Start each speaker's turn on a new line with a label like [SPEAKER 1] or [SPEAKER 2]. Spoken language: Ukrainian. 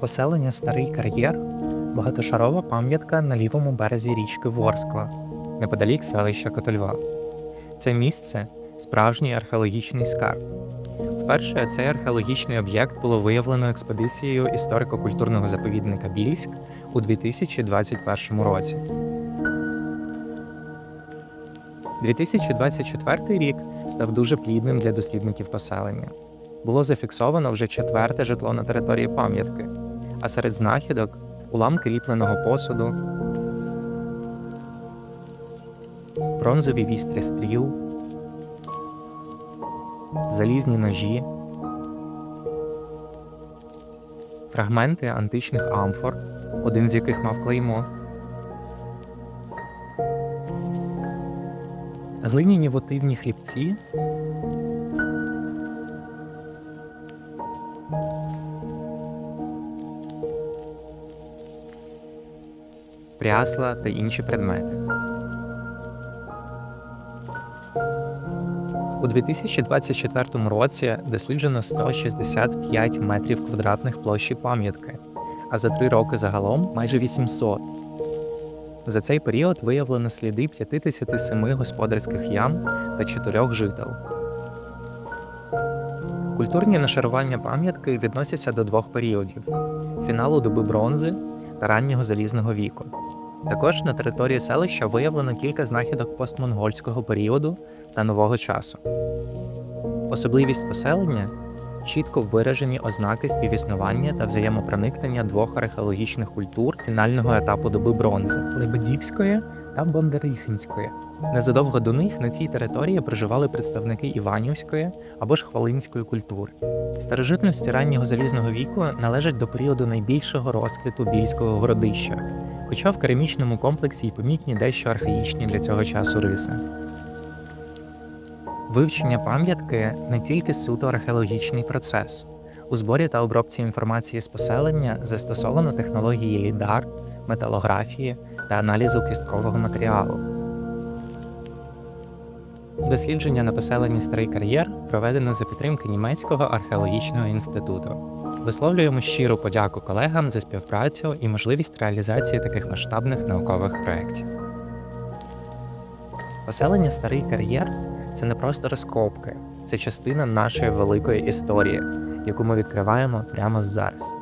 [SPEAKER 1] Поселення Старий Кар'єр багатошарова пам'ятка на лівому березі річки Ворскла, неподалік селища Котельва. Це місце справжній археологічний скарб. Вперше цей археологічний об'єкт було виявлено експедицією історико-культурного заповідника Більськ у 2021 році. 2024 рік став дуже плідним для дослідників поселення. Було зафіксовано вже четверте житло на території пам'ятки, а серед знахідок уламки ліпленого посуду, бронзові вістря стріл, залізні ножі, фрагменти античних амфор, один з яких мав клеймо. Глиняні вотивні хлібці, прясла та інші предмети. У 2024 році досліджено 165 метрів квадратних площі пам'ятки, а за три роки загалом майже 800. За цей період виявлено сліди 57 господарських ям та 4 жител. Культурні нашарування пам'ятки відносяться до двох періодів: фіналу доби бронзи та раннього залізного віку. Також на території селища виявлено кілька знахідок постмонгольського періоду та нового часу. Особливість поселення чітко виражені ознаки співіснування та взаємопроникнення двох археологічних культур фінального етапу доби бронзи Лебедівської та Бондарихинської. Незадовго до них на цій території проживали представники Іванівської або ж Хвалинської культури. Старожитності раннього залізного віку належать до періоду найбільшого розквіту більського городища, хоча в керамічному комплексі й помітні дещо архаїчні для цього часу риси. Вивчення пам'ятки не тільки суто археологічний процес. У зборі та обробці інформації з поселення застосовано технології лідар, металографії та аналізу кісткового матеріалу. Дослідження на поселенні Старий Кар'єр проведено за підтримки Німецького археологічного інституту. Висловлюємо щиру подяку колегам за співпрацю і можливість реалізації таких масштабних наукових проєктів. Поселення Старий Кар'єр це не просто розкопки, це частина нашої великої історії, яку ми відкриваємо прямо зараз.